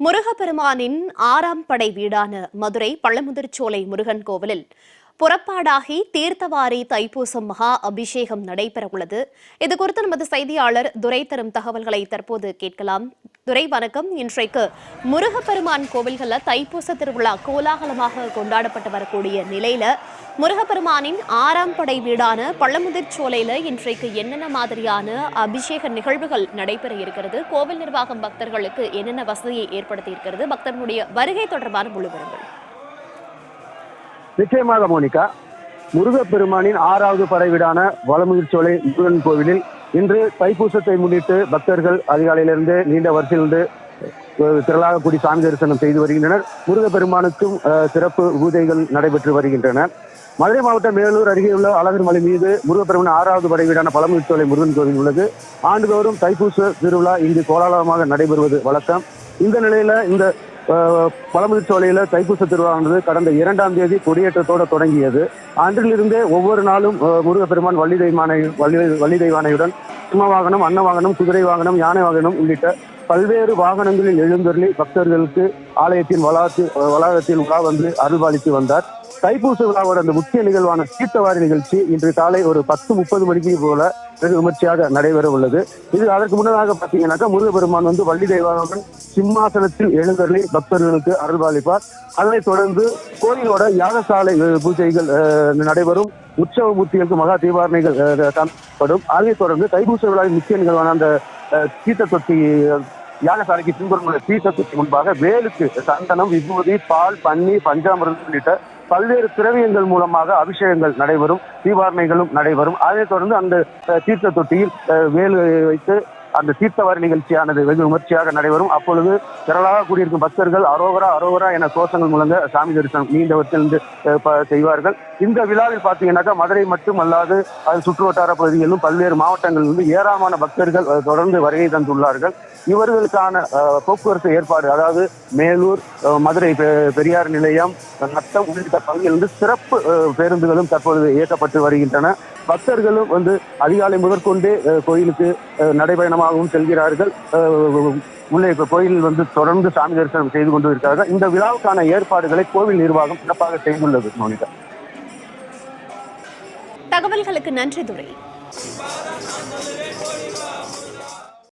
முருகப்பெருமானின் ஆறாம் படை வீடான மதுரை பள்ளமுதிர்ச்சோலை முருகன் கோவிலில் புறப்பாடாகி தீர்த்தவாரி தைப்பூசம் மகா அபிஷேகம் நடைபெறவுள்ளது. இது குறித்து நமது செய்தியாளர் துரை தரும் தகவல்களை தற்போது கேட்கலாம். துரை வணக்கம். இன்றைக்கு முருகப்பெருமான் கோவில்களில் தைப்பூச திருவிழா கோலாகலமாக கொண்டாடப்பட்டு வரக்கூடிய நிலையில முருகப்பெருமானின் ஆறாம் படை வீடான பள்ளமுதிர்ச்சோலையில இன்றைக்கு என்னென்ன மாதிரியான அபிஷேக நிகழ்வுகள் நடைபெற இருக்கிறது? கோவில் நிர்வாகம் பக்தர்களுக்கு என்னென்ன வசதியை ஏற்படுத்தி இருக்கிறது? பக்தர்களுடைய வருகை தொடர்பான முழு விவரங்கள் நிச்சயமாக மோனிகா. முருகப்பெருமானின் ஆறாவது படைவீடான வளமுதிர்ச்சோலை முருகன் கோவிலில் இன்று தைப்பூசத்தை முன்னிட்டு பக்தர்கள் அதிகாலையிலிருந்து நீண்ட வரிசையிலிருந்து திரளாக கூடி சாமி தரிசனம் செய்து வருகின்றனர். முருகப்பெருமானுக்கும் சிறப்பு பூஜைகள் நடைபெற்று வருகின்றன. மதுரை மாவட்டம் மேலூர் அருகே உள்ள அழகர் மலை மீது முருகப்பெருமான ஆறாவது படைவீடான பழமுதிர்ச்சோலை முருகன் கோவில் உள்ளது. ஆண்டுதோறும் தைப்பூச திருவிழா இங்கு கோலாகலமாக நடைபெறுவது வழக்கம். இந்த நிலையில இந்த பழமுதிர்ச்சோலையில தைப்பூச திருவிழானது கடந்த இரண்டாம் தேதி கொடியேற்றத்தோடு தொடங்கியது. அன்றிலிருந்தே ஒவ்வொரு நாளும் முருகப்பெருமான் வள்ளி தெய்வானை வள்ளி வள்ளி தெய்வானையுடன் சிம்ம வாகனம் அன்ன வாகனம் குதிரை வாகனம் யானை வாகனம் உள்ளிட்ட பல்வேறு வாகனங்களில் எழுந்தருளி பக்தர்களுக்கு ஆலயத்தின் வளாகத்தில் வளாகத்தில் உலா வந்து அருள்பாலித்து வந்தார். தைப்பூச விழாவோட அந்த முக்கிய நிகழ்வான தீர்த்தவாரி நிகழ்ச்சி இன்று காலை ஒரு பத்து முப்பது மணிக்கு போல வெகு விமர்சையாக நடைபெற உள்ளது இது அதற்கு முன்னதாக பார்த்தீங்கன்னாக்கா முருகப்பெருமான் வந்து வள்ளி தெய்வானுடன் சிம்மாசனத்தில் எழுந்தருளி பக்தர்களுக்கு அருள்பாலிப்பார். அதனைத் தொடர்ந்து கோயிலோட யாகசாலை பூஜைகள் நடைபெறும். உற்சவ மூர்த்திகளுக்கு மகா தீபாரணைகள் காணப்படும். அதைத் தொடர்ந்து தைபூச விழாவின் முக்கிய நிகழ்வான அந்த சீத்த தொட்டி யாகசாலைக்கு பின்புறம் உள்ள தொட்டி முன்பாக வேலுக்கு சந்தனம் விபூதி பால் பன்னீர் பஞ்சாமிரதம் உள்ளிட்ட பல்வேறு திரவியங்கள் மூலமாக அபிஷேகங்கள் நடைபெறும். தீபாரணைகளும் நடைபெறும். அதைத் தொடர்ந்து அந்த தீர்த்த தொட்டியில் வேலு வைத்து அந்த தீர்த்தவாரி நிகழ்ச்சியானது வெகு விமர்சையாக நடைபெறும். அப்பொழுது திரளாக கூடியிருக்கும் பக்தர்கள் அரோகரா அரோகரா என கோஷங்கள் முழங்க சாமி தரிசனம் நீண்டவற்றிலிருந்து ப- செய்வார்கள். இந்த விழாவில் பார்த்தீங்கன்னாக்கா மதுரை மட்டுமல்லாது அது சுற்று வட்டார பகுதிகளிலும் பல்வேறு மாவட்டங்களிலிருந்து ஏராளமான பக்தர்கள் தொடர்ந்து வருகை தந்துள்ளார்கள். இவர்களுக்கான போக்குவரத்து ஏற்பாடு அதாவது மேலூர் மதுரை பெ- பெரியார் நிலையம் நத்தம் உள்ளிட்ட பகுதிகளிலிருந்து சிறப்பு பேருந்துகளும் தற்பொழுது இயக்கப்பட்டு வருகின்றன. பக்தர்களும் வந்து அதிகாலை முதற்கொண்டே கோயிலுக்கு நடைபயணமாகவும் செல்கிறார்கள். அஹ், உள்ளே இப்ப கோயில் வந்து தொடர்ந்து சாமி தரிசனம் செய்து கொண்டு இருக்கிறார்கள். இந்த விழாவுக்கான ஏற்பாடுகளை கோவில் நிர்வாகம் சிறப்பாக செய்துள்ளது மோனிகா. தகவல்களுக்கு நன்றி துரை.